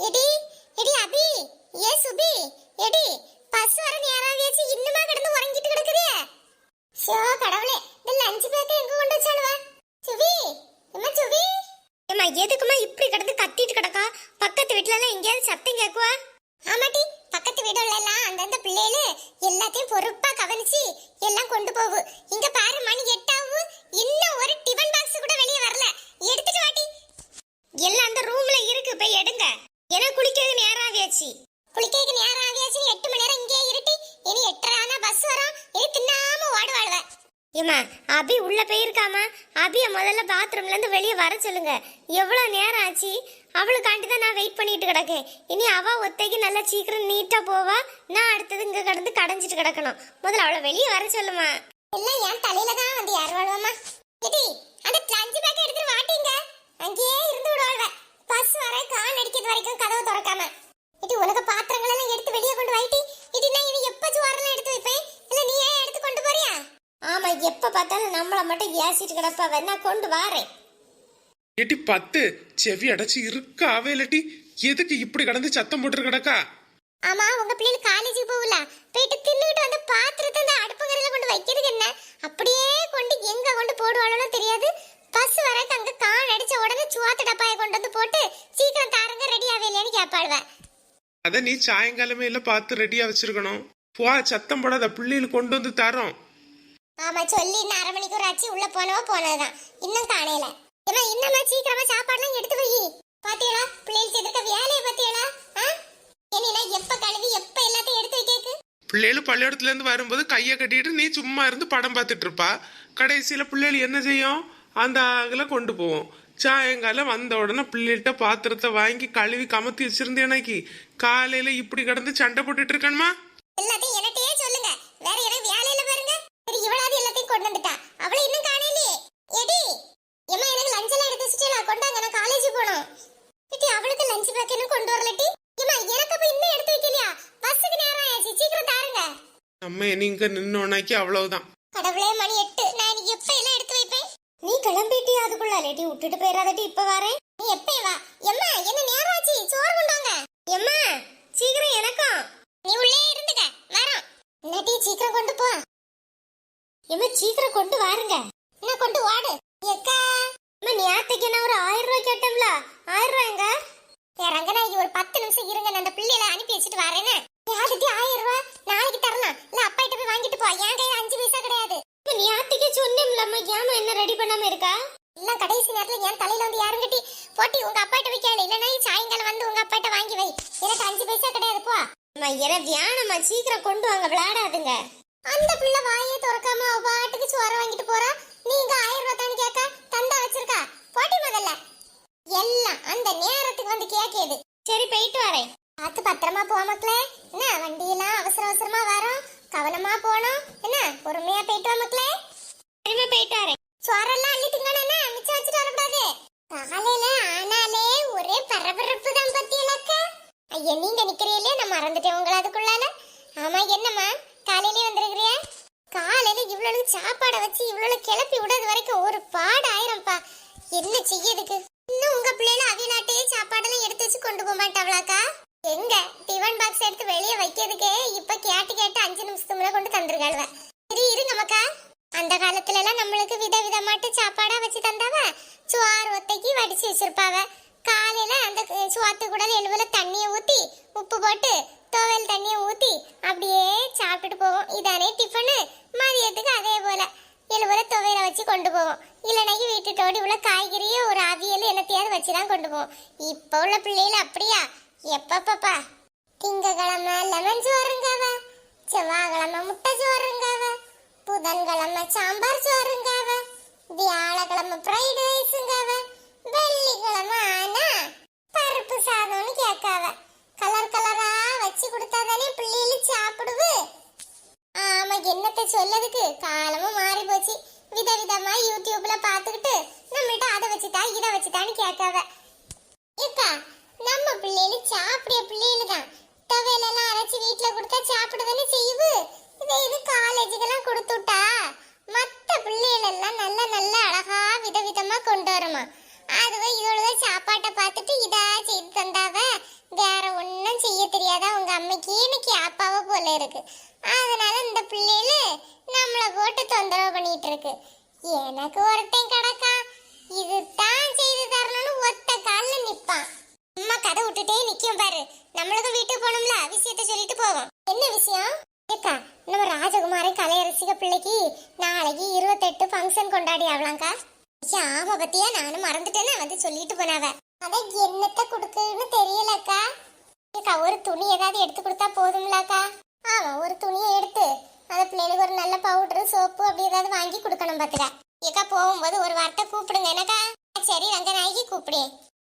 Eddy எடி அபி ஏ சுபி எடி பஸ் வர நேராவியாச்சு இன்னுமா கிடந்து உறங்கிட்டு கிடக்குதே? ஷோ கடவுளே இந்த லஞ்ச் பேக்க எங்க கொண்டு வச்சாலுவ சுபி அம்மா சுபி? அம்மா எதுக்குமா இப்படி கிடந்து கத்திட்டு கிடக்கா? பக்கத்து வீட்டுல எல்லாம் எங்கேயாவது சத்தம் கேக்குவா ஆமாட்டி பக்கத்து வீடுல எல்லாம் அந்தந்த பிள்ளைகளு எல்லாத்தையும் பொறுப்பா கவனிச்சு எல்லாம் கொண்டு போகு. இங்க பாரு மணி எட்டாவு இன்னும் ஒரு டிபன் பாக்ஸ் கூட வெளியே வரல எடுத்துட்டு வாட்டி எல்லாம் அந்த ரூம்ல இருக்கு போய் எடுங்க ஏன்னா குளிக்கிறது நேரம் ஆகியாச்சு குளிக்கிறதுக்கு நேரம் ஆகியாச்சு எட்டு மணி நேரம் இங்கே இருட்டி இனி எட்டரை ஆனா பஸ் வரும் இனி தின்னாம ஓடுவாழ்வ ஏமா அபி உள்ள போயிருக்காமா? அபிய முதல்ல பாத்ரூம்ல இருந்து வெளியே வர சொல்லுங்க. எவ்வளவு நேரம் ஆச்சு? அவளுக்காண்டி தான் நான் வெயிட் பண்ணிட்டு கிடக்கேன். இனி அவ ஒத்தைக்கு நல்லா சீக்கிரம் நீட்டா போவா. நான் அடுத்தது இங்க கடந்து கடைஞ்சிட்டு கிடக்கணும். முதல்ல அவளை வெளியே வர சொல்லுமா. எல்லாம் என் தலையில தான் வந்து யார் வாழ்வாமா? எடி அந்த லஞ்ச் பேக் எடுத்துட்டு வாட்டிங்க. அங்கேயே இருந்து விடுவாங்க பஸ் வர கால் அடிக்கிறது வரைக்கும் கதவு திறக்காம. இது உலக பாத்திரங்கள் எல்லாம் எடுத்து வெளியே கொண்டு வைட்டி இது நான் இனி எப்ப சுவாரெல்லாம் எடுத்து வைப்பேன்? எப்ப பார்த்தாலும் நம்மள மட்டும் ஏசிட்டு கிடப்பா. வேணா கொண்டு வாரேன் ஏட்டி பத்து செவி அடைச்சு இருக்காவே இல்லாட்டி எதுக்கு இப்படி கடந்து சத்தம் போட்டு கிடக்கா? ஆமா உங்க பிள்ளைகள் காலேஜுக்கு போகல. போயிட்டு தின்னுட்டு வந்து பாத்திரத்தை இந்த அடுப்புங்கரையில கொண்டு வைக்கிறதுக்கு என்ன? அப்படியே கொண்டு எங்க கொண்டு போடுவாளோ தெரியாது. பஸ் வரக்கு அங்க கான் அடிச்ச உடனே சுவாத்து டப்பாயை கொண்டு வந்து போட்டு சீக்கிரம் தாருங்க ரெடி ஆகலையான்னு கேட்பாளுவேன் அத நீ சாயங்காலமே இல்ல பார்த்து ரெடியா வச்சிருக்கணும். போ சத்தம் போடாத பிள்ளைகள் கொண்டு வந்து தரோம் ஆமா சொல்லி இன்னும் அரை மணிக்கு ஒரு ஆச்சு உள்ள போனவோ போனதுதான். இன்னும் காணையில ஏமா இன்னமா சீக்கிரமா சாப்பாடுலாம் எடுத்து வை. பாத்தியடா பிள்ளைகள் செய்திருக்க வேலையை பாத்தியடா என்ன எப்ப கழுவி எப்ப எல்லாத்தையும் எடுத்து வைக்கக்கு பிள்ளைகள் பள்ளிக்கூடத்துல இருந்து வரும்போது கையை கட்டிட்டு நீ சும்மா இருந்து படம் பார்த்துட்டு இருப்பா. கடைசியில பிள்ளைகள் என்ன செய்யும்? அந்த ஆகல கொண்டு போவோம். சாயங்காலம் வந்த உடனே பிள்ளைகிட்ட பாத்திரத்தை வாங்கி கழுவி கமத்தி வச்சிருந்தேனாக்கி காலையில இப்படி கடந்து சண்டை போட்டுட்டு இருக்கணுமா எல்லாத்தையும் எனட்டையே சொல்லுங்க வேற எனக்கு வேலையில பாருங்க சரி இவளாவது எல்லாத்தையும் கொண்டு வந்துட்டா அவளை இன்னும் காணலையே எடி ஏமா எனக்கு லஞ்ச் எல்லாம் எடுத்து வச்சுட்டா கொண்டாங்க போகணும். இட்டி அவளுக்கு லஞ்ச் பேக் இன்னும் கொண்டு வரலட்டி ஏமா எனக்கு அப்ப இன்னும் எடுத்து வைக்கலையா? பஸ்ஸுக்கு நேரம் ஆயிடுச்சு சீக்கிரம் தாருங்க. நம்ம நீங்க நின்னோனாக்கி அவ்வளவுதான். கடவுளே மணி எட்டு. நான் இன்னைக்கு எப்ப எல்லாம் எடுத்து வைப்பேன்? நீ கிளம்பிட்டியா அதுக்குள்ள லேட்டி விட்டுட்டு போயிடாதட்டி இப்ப வரேன். நீ எப்ப வா? எம்மா என்ன நேரம் ஆச்சு? சோறு கொண்டாங்க. எம்மா சீக்கிரம் எனக்கும். நீ உள்ளே இருந்துக்க வரோம் இல்லாட்டி சீக்கிரம் கொண்டு போ. எம்மா சீக்கிரம் கொண்டு வாருங்க. என்ன கொண்டு வாடு எக்கா நேத்துக்கு என்ன ஒரு ஆயிரம் ரூபாய் கேட்டோம்ல ஆயிரம் ரூபாய்ங்க? ரங்கநாயகி ஒரு பத்து நிமிஷம் இருங்க. நான் அந்த பிள்ளைகளை அனுப்பி வச்சுட்டு வரேன்னு யார்கிட்ட ஆயிரம் ரூபாய் நாளைக்கு தரலாம். இல்ல அப்பா கிட்ட போய் வாங்கிட்டு போ. என் கையில அஞ்சு பைசா கிடையாது. நீ ஆத்திக்கு சொன்னேன்லம்மா ஏமா என்ன ரெடி பண்ணாம இருக்கா? இல்ல கடைசி நேரத்துல என் தலையில வந்து யாரும் கட்டி போட்டி? உங்க அப்பா கிட்ட வைக்கல இல்லனா சாயங்காலம் வந்து உங்க அப்பா கிட்ட வாங்கி வை. எனக்கு அஞ்சு பைசா கிடையாது. போ. அம்மா எனக்கு வியானம்மா சீக்கிரம் கொண்டு வாங்க. விளையாடாதுங்க. அந்த பிள்ளை வாயே திறக்காம பாட்டுக்கு சோற வாங்கிட்டு போறா? நீங்க ஆயிரம் ரூபாய் தானே கேட்க? தந்தா வச்சிருக்கா. போட்டி முதல்ல. எல்லாம் அந்த நேரத்துக்கு வந்து கேக்குது சரி போயிட்டு வரேன். பார்த்து பத்திரமா போ மக்களே. என்ன வண்டியெல்லாம் அவசர அவசரமா வரோம் கவனமா போனோம் என்ன பொறுமையா போயிட்டு வா மக்களே. சரிமா போயிட்டு வரேன். சோறெல்லாம் அள்ளி திங்கணும் மிச்சம் வச்சுட்டு வரக்கூடாது. காலையில ஆனாலே ஒரே பரபரப்பு தான் பத்தியலக்கா ஐயா நீங்க நிக்கிறீங்களே நான் மறந்துட்டேன் உங்களை அதுக்குள்ளால. ஆமா என்னம்மா? காலையிலே வந்திருக்கிறியா? காலையில இவ்வளவு சாப்பாடை வச்சு இவ்வளவு கிளப்பி விடுறது வரைக்கும் ஒரு பாடு ஆயிரம்ப்பா என்ன செய்யதுக்கு இன்னும் உங்க பிள்ளைல அவிநாட்டையே சாப்பாடெல்லாம் எடுத்து வச்சு கொண்டு போக மாட்டாவளாக்கா? எங்க? டிஃபன் பாக்ஸ் எடுத்து வெளியே வைக்கிறதுக்கே இப்ப கேட்டு கேட்டு அஞ்சு நிமிஷத்துக்கு முன்னாடி கொண்டு தந்துருக்காளுவ. சரி இருங்க மக்கா அந்த காலத்துல எல்லாம் நம்மளுக்கு வித விதமாட்டு சாப்பாடா வச்சு தந்தாவ. சுவார் ஒத்தைக்கு வடிச்சு வச்சிருப்பாவ. காலையில அந்த சுவாத்து கூட எழுவல தண்ணியை ஊத்தி உப்பு போட்டு துவையல் தண்ணியை ஊத்தி அப்படியே சாப்பிட்டுட்டு போவோம். இதானே டிஃபனு மதியத்துக்கு அதே போல. எழுபது துவையில வச்சு கொண்டு போவோம். இல்லைனாக்கி வீட்டுட்டோடு இவ்வளோ காய்கறியோ ஒரு அவியல் என்னத்தையாவது வச்சு தான் கொண்டு போவோம். இப்போ உள்ள பிள்ளைகள் அப்படியா? எப்பப்பப்பா? திங்கக்கிழமை லெமன் சோறுங்காவ செவ்வாய்க்கிழமை முட்டை சோறுங்காவ புதன்கிழமை சாம்பார் சோறுங்காவ வியாழக்கிழமை ஃப்ரைட் ரைஸுங்காவ வெள்ளிக்கிழமை ஆனா பருப்பு சாதம்னு கேட்காவ. கலர் கலரா வச்சு கொடுத்தாதானே பிள்ளைகளும் சாப்பிடுவு ஆமா என்னத்த சொல்லதுக்கு காலமும் மாறி போச்சு விதவிதமா யூடியூப்ல பாத்துக்கிட்டு நம்மகிட்ட அதை வச்சுதா இதை வச்சுதான்னு கேட்காவ ஏக்கா நம்ம பிள்ளைகள் சாப்பிடிய பிள்ளைகள் தான் துவையலெல்லாம் அரைச்சு வீட்டுல கொடுத்தா சாப்பிடுதானே செய்யுது இதை இது காலேஜுக்கெல்லாம் கொடுத்துட்டா மத்த பிள்ளைகள் எல்லாம் நல்ல நல்ல அழகா விதவிதமா கொண்டு வருமா அதுவே இதோட சாப்பாட்டை பார்த்துட்டு இதா செய்து தந்தாவ அம்மைக்கு இன்னைக்கு அப்பாவை போல இருக்கு அதனால இந்த பிள்ளைல நம்மள போட்டு பண்ணிட்டு இருக்கு எனக்கு ஒருத்தன் கிடக்கா இது தான் செய்து தரணும்னு ஒத்த கால்ல நிப்பான். அம்மா கதை விட்டுட்டே நிக்கும் பாரு. நம்மளுக்கும் வீட்டுக்கு போகணும்ல விஷயத்த சொல்லிட்டு போவோம். என்ன விஷயம்? ஏக்கா நம்ம ராஜகுமாரி கலையரசிக பிள்ளைக்கு நாளைக்கு இருபத்தெட்டு ஃபங்க்ஷன் கொண்டாடி ஆகலாம்க்கா. ஐயா, ஆமா பத்தியா? நானும் மறந்துட்டேன்னு வந்து சொல்லிட்டு போனாவ. அதை என்னத்த கொடுக்குன்னு தெரியலக்கா. ஏக்கா ஒரு துணி ஏதாவது எடுத்து கொடுத்தா போதும்லக்கா. ஆமா ஒரு துணியை எடுத்து. அந்த பிள்ளைகளுக்கு ஒரு நல்ல பவுடர் சோப்பு அப்படி ஏதாவது வாங்கி கொடுக்கணும் பாத்துக்க. ஏக்கா போகும்போது ஒரு வார்த்தை கூப்பிடுங்க. எனக்கா சரி ரங்கநாயகி கூப்பிடு.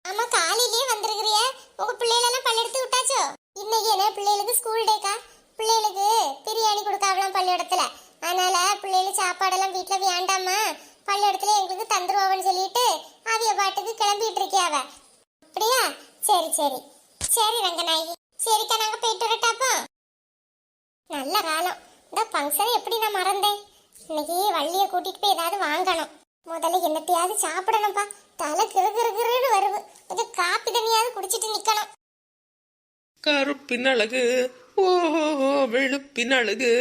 ஆமா காலையிலேயே வந்திருக்கிறிய. உங்க பிள்ளைகளெல்லாம் பள்ளெடுத்து விட்டாச்சோ? இன்னைக்கு என்ன பிள்ளைகளுக்கு ஸ்கூல் டேக்கா பிள்ளைகளுக்கு பிரியாணி கொடுக்காவலாம் பள்ளியிடத்துல அதனால பிள்ளைகளுக்கு சாப்பாடெல்லாம் வீட்டில் வேண்டாமா பள்ளியிடத்துல எங்களுக்கு தந்துருவான்னு சொல்லிட்டு அவிய பாட்டுக்கு கிளம்பிட்டு இருக்கியாவ அப்படியா? சரி சரி. சரி ரங்கநாயகி. சரிக்கா நாங்கள் போயிட்டு வரட்டாப்போ நல்ல காலம். இந்த ஃபங்க்ஷன் எப்படி நான் மறந்தேன்? இன்னைக்கு வள்ளிய கூட்டிட்டு போய் ஏதாவது வாங்கணும். முதல்ல என்னத்தையாவது சாப்பிடணும்ப்பா. தலை கிரு கிரு கிருன்னு வருது. கொஞ்சம் காப்பி தண்ணியாவது குடிச்சிட்டு நிக்கணும். கருப்பின் அழகு. ஓஹோ வெளுப்பின் அழகு.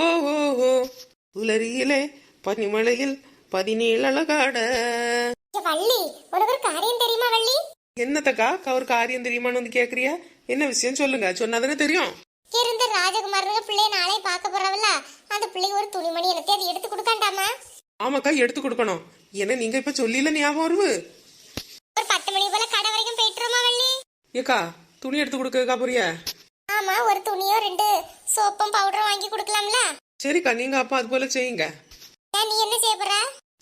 ஓஹோ உலரியிலே பனிமலையில் பதினேழு அழகாட. வள்ளி உனக்கு ஒரு காரியம் தெரியுமா வள்ளி? என்னத்தக்கா? ஒரு காரியம் தெரியுமான்னு வந்து கேக்குறியா? என்ன விஷயம் சொல்லுங்க. சொன்னாதானே தெரியும். இருந்த ராஜகுமாரனுங்க பிள்ளைய போறவல்ல அந்த பிள்ளைக்கு ஒரு துணிமணி எனக்கு அதை எடுத்து கொடுக்காண்டாமா? ஆமாக்கா எடுத்து கொடுக்கணும். என்ன நீங்க இப்ப சொல்லில ஞாபகம் வருவு ஒரு பத்து மணி போல கடை வரைக்கும் போயிட்டுருமா வள்ளி? ஏக்கா துணி எடுத்து கொடுக்கக்கா புரியா ஆமா ஒரு துணியோ ரெண்டு சோப்பும் பவுடரும் வாங்கி கொடுக்கலாம்ல? சரிக்கா நீங்க அப்பா அது போல செய்யுங்க. நீ என்ன செய்ய போற?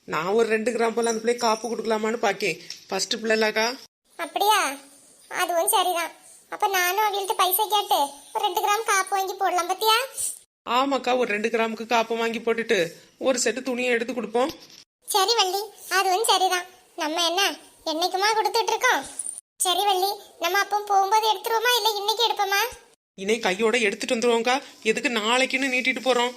நான் ஒரு ரெண்டு கிராம் போல அந்த பிள்ளை காப்பு கொடுக்கலாமான்னு பாக்கேன். ஃபர்ஸ்ட் பிள்ளைலாக்கா அப்படியா? அதுவும் சரிதான். அப்ப நானும் அவங்கள்ட்ட பைசா கேட்டு ஒரு ரெண்டு கிராம் காப்பு வாங்கி போடலாம் பத்தியா? ஆமாக்கா ஒரு ரெண்டு கிராமுக்கு காப்பு வாங்கி போட்டுட்டு ஒரு செட்டு துணியை எடுத்து கொடுப்போம். சரி வள்ளி அதுவும் சரிதான். நம்ம என்ன என்னைக்குமா கொடுத்துட்டு இருக்கோம் சரி வள்ளி நம்ம அப்போ போகும்போது எடுத்துருவோமா இல்ல இன்னைக்கு எடுப்போமா? இன்னை கையோட எடுத்துட்டு வந்துருவோம்க்கா. எதுக்கு நாளைக்குன்னு நீட்டிட்டு போறோம்.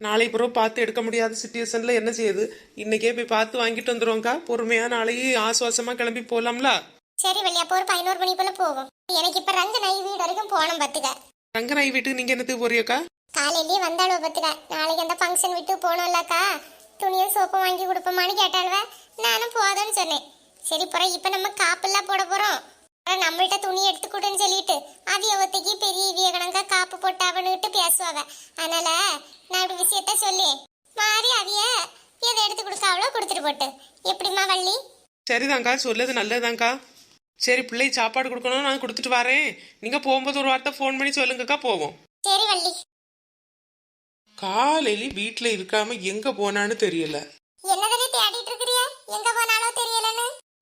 நாளை பிறகு பார்த்து எடுக்க முடியாத சுச்சுவேஷன்ல என்ன செய்யுது? இன்னைக்கே போய் பார்த்து வாங்கிட்டு வந்துருவோம்க்கா. பொறுமையா நாளைக்கு ஆசுவாசமா கிளம்பி போலாம்ல? சரி வள்ளி அப்போ ஒரு பதினோரு மணி போல போகும் எனக்கு இப்ப ரங்க நை வீடு வரைக்கும் போகணும் பத்துக்க. ரங்கநாய் வீட்டுக்கு நீங்க என்னத்துக்கு போறியக்கா காலையிலேயே வந்தாளுவ பத்துக்க. நாளைக்கு அந்த ஃபங்க்ஷன் விட்டு போகணும்லக்கா துணியும் சோப்பும் வாங்கி கொடுப்போமான்னு கேட்டாளுவ. நானும் போதும்னு சொன்னேன். சரி பிறகு இப்ப நம்ம காப்பெல்லாம் போட போறோம். அப்புறம் நம்மள்ட்ட துணி எடுத்து கொடுன்னு சொல்லிட்டு. அவிய ஒத்தைக்கு பெரிய இவிய கணக்கா காப்பு போட்டாவன்னுட்டு பேசுவாவ. அதனால நான் இப்படி விஷயத்த சொல்லி மாறி அவிய எதை எடுத்து கொடுக்காவளோ கொடுத்துட்டு போட்டு. எப்படிம்மா வள்ளி? சரிதாங்க்கா சொல்லது நல்லதுதாங்க்கா சரி பிள்ளை சாப்பாடு கொடுக்கணும் நான் கொடுத்துட்டு வரேன். நீங்க போகும்போது ஒரு வார்த்தை ஃபோன் பண்ணி சொல்லுங்கக்கா போவோம். சரி வள்ளி. காலையில வீட்டுல இருக்காம எங்க போனான்னு தெரியல.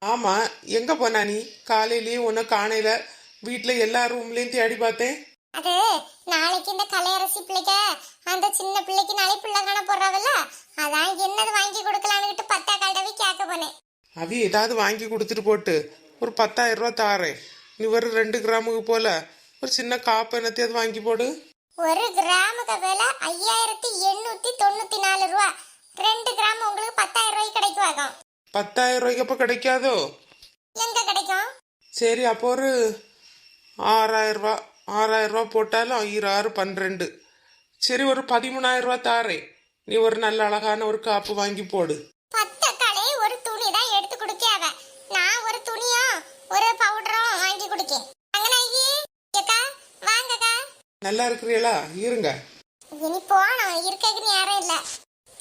ஆமா எங்க போனா நீ? காலையிலயே உன்னை காணையில வீட்டுல எல்லா ரூம்லயும் தேடி பார்த்தேன். அது நாளைக்கு இந்த கலையரசி பிள்ளைக்க அந்த சின்ன பிள்ளைக்கு நாளை பிள்ளை காண போறாவல்ல? அதான் என்னது வாங்கி கொடுக்கலான்னுட்டு பத்தா கல்டவி கேட்க போனேன். அவி ஏதாவது வாங்கி கொடுத்துட்டு போட்டு ஒரு பத்தாயிரம் ரூபா தாரேன். நீ ஒரு ரெண்டு கிராமுக்கு போல ஒரு சின்ன காப்பு என்னத்தையாவது வாங்கி போடு. ஒரு கிராமுக்கு விலை ஐயாயிரத்தி எண்ணூத்தி தொண்ணூத்தி நாலு ரூபா. ரெண்டு கிராம் உங்களுக்கு பத்தாயிரம் ரூபாய்க்கு கிடைக்கும் பத்தாயிரம் ரூபாய்க்கு அப்ப கிடைக்காதோ? எங்க கிடைக்கும்? சரி அப்போ ஒரு ஆறாயிரம் ரூபா ஆறாயிரம் ரூபா போட்டாலும் ஆயிரம் ஆறு பன்னிரெண்டு. சரி ஒரு பதிமூணாயிரம் ரூபா தாரேன். நீ ஒரு நல்ல அழகான ஒரு காப்பு வாங்கி போடு பத்தக்காலே ஒரு துணி தான் எடுத்து கொடுக்காவ நான் ஒரு துணியும் ஒரு பவுடரும் வாங்கி கொடுக்கேன் அங்கனாயி அக்கா வாங்கக்கா நல்லா இருக்கிறீங்களா இருங்க. இனி போனோம் இருக்கக்கு நேரம் இல்ல.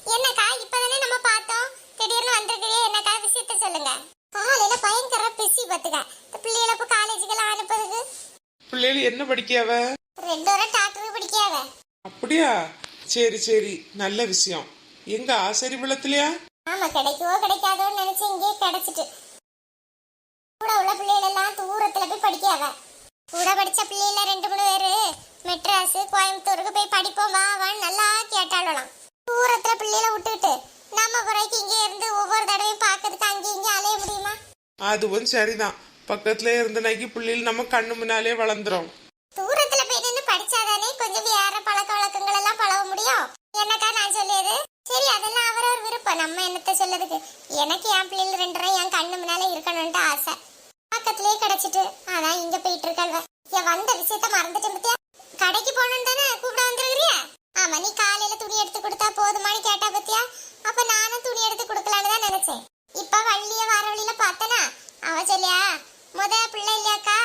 என்னக்கா இப்பதானே நம்ம பார்த்தோம். திடீர்னு வந்திருக்கிறே என்னக்கா விஷயத்த சொல்லுங்க. காலையில பயங்கர பிஸி பத்துக்க இந்த பிள்ளைகளை இப்ப காலேஜுக்கெல்லாம் அனுப்புறதுக்கு பிள்ளைகள் என்ன படிக்காவ ரெண்டு வரை டாக்டருக்கு பிடிக்காத அப்படியா? சரி சரி. நல்ல விஷயம். எங்க ஆசரி விளத்துலயா ஆமா கிடைக்குவோ கிடைக்காதோன்னு நினைச்சு இங்கே கிடைச்சிட்டு. கூட உள்ள பிள்ளைகள் எல்லாம் தூரத்துல போய் படிக்காவ கூட படிச்ச பிள்ளைகள ரெண்டு மூணு பேரு மெட்ராஸ் கோயம்புத்தூருக்கு போய் படிப்போம் வான்னு நல்லா கேட்டாலும் தூரத்துல பிள்ளைகளை விட்டுட்டு நம்ம குறைக்கு இங்கே இருந்து ஒவ்வொரு தடவையும் பார்க்கறதுக்கு அங்கேயும் இங்கே அலைய முடியுமா? அதுவும் சரிதான். பக்கத்துல இருந்த நைக்கு பிள்ளைகள் நம்ம கண்ணு முன்னாலே வளர்ந்துரும். தூரத்துல போய் நின்று படிச்சாதானே கொஞ்சம் வேற பழக்க வழக்கங்கள் எல்லாம் பழக முடியும். என்னக்கா நான் சொல்லியது? சரி அதெல்லாம் அவரவர் விருப்பம். நம்ம என்னத்த சொல்லதுக்கு எனக்கு என் பிள்ளைகள் ரெண்டரை என் கண்ணு முன்னால இருக்கணும்ட்டு ஆசை. பக்கத்துலயே கிடைச்சிட்டு அதான் இங்க போயிட்டு என் வந்த விஷயத்த மறந்துட்டு கடைக்கு போகணும் தானே கூப்பிட வந்துருக்கிறியா? ஆமா நீ காலையில துணி எடுத்து கொடுத்தா போதுமானு கேட்டா பத்தியா? அப்ப நானும் துணி எடுத்து கொடுக்கலான்னு தான் நினைச்சேன். இப்ப வள்ளிய வர வழியில பார்த்தனா அவ சொல்லியா முத பிள்ளை இல்லையாக்கா?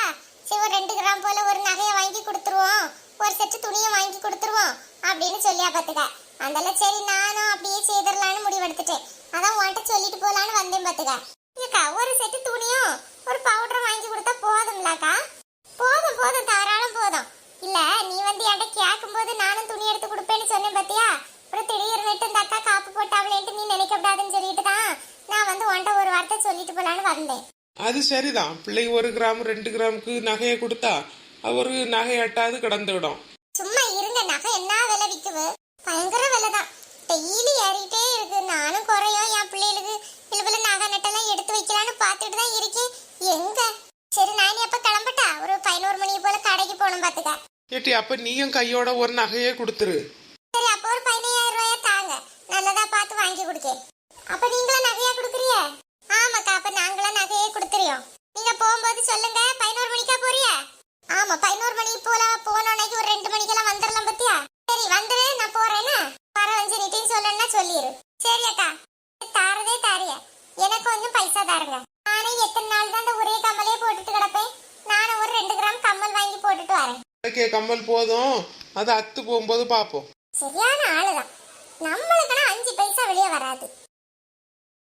சரி ஒரு ரெண்டு கிராம் போல ஒரு நகையை வாங்கி கொடுத்துருவோம். ஒரு செட்டு துணியை வாங்கி கொடுத்துருவோம். அப்படின்னு சொல்லியா பாத்துக்க. அதெல்லாம் சரி நானும் அப்படியே செய்திடலான்னு முடிவெடுத்துட்டேன். அதான் உன்கிட்ட சொல்லிட்டு போலான்னு வந்தேன் பாத்துக்க. ஏக்கா ஒரு செட்டு துணியும் ஒரு பவுடரும் வாங்கி கொடுத்தா போதும்லக்கா? போதும் போதும் தாராளம் போதும். இல்ல நீ வந்து என்கிட்ட கேட்கும்போது நானும் துணி எடுத்து கொடுப்பேன்னு சொன்னேன் பாத்தியா? அப்புறம் திடீர்னுட்டு இந்த அக்கா காப்பு போட்டாவளேன்ட்டு நீ நினைக்க கூடாதுன்னு சொல்லிட்டு தான் நான் வந்து உன்கிட்ட ஒரு வார்த்தை சொல்லிட்டு போலான்னு வந்தேன். அது சரிதான். பிள்ளை ஒரு கிராம் ரெண்டு கிராமுக்கு நகையை கொடுத்தா அவரு நகை எட்டாவது கிடந்துவிடும் சும்மா இருங்க நகை என்ன விலை விக்குது? பயங்கர விலை தான் டெய்லி ஏறிட்டே இருக்கு. நானும் குறையும். என் பிள்ளைகளுக்கு இழுபல நகை நட்டெல்லாம் எடுத்து வைக்கலான்னு பார்த்துட்டு தான் இருக்கேன். எங்க? சரி நான் எப்ப கிளம்பட்டா? ஒரு பதினோரு மணி போல கடைக்கு போகணும் பாத்துக்க. ஏட்டி அப்ப நீயும் கையோட ஒரு நகையே கொடுத்துரு சரி அப்போ ஒரு பதினையாயிரம் ரூபாயா தாங்க நல்லதா பார்த்து வாங்கி கொடுக்க அப்ப நீங்களும் நகையா கொடுக்குறிய ஆமாக்கா அப்ப நாங்களும் நகையே கொடுத்துறியோம் நீங்க போகும்போது சொல்லுங்க பதினோரு மணிக்கா போறிய ஆமா பதினோரு மணி போல போனோன்னைக்கு ஒரு ரெண்டு மணிக்கெல்லாம் வந்துடலாம் பத்தியா சரி வந்துரு நான் போறேன்னு வர வந்து நீட்டையும் சொல்லணும்னா சொல்லிடு சரி அக்கா தாரதே தாரிய எனக்கு கொஞ்சம் பைசா தாருங்க நானே எத்தனை நாள் தான் இந்த ஒரே கம்மலே போட்டுட்டு கிடப்பேன் நானும் ஒரு ரெண்டு கிராம் கம்மல் வாங்கி போட்டுட்டு வரேன் கம்மல் போதும். அது அத்து போகும்போது பார்ப்போம். சரியான ஆளுதான். நம்மளுக்குன்னா அஞ்சு பைசா வெளியே வராது.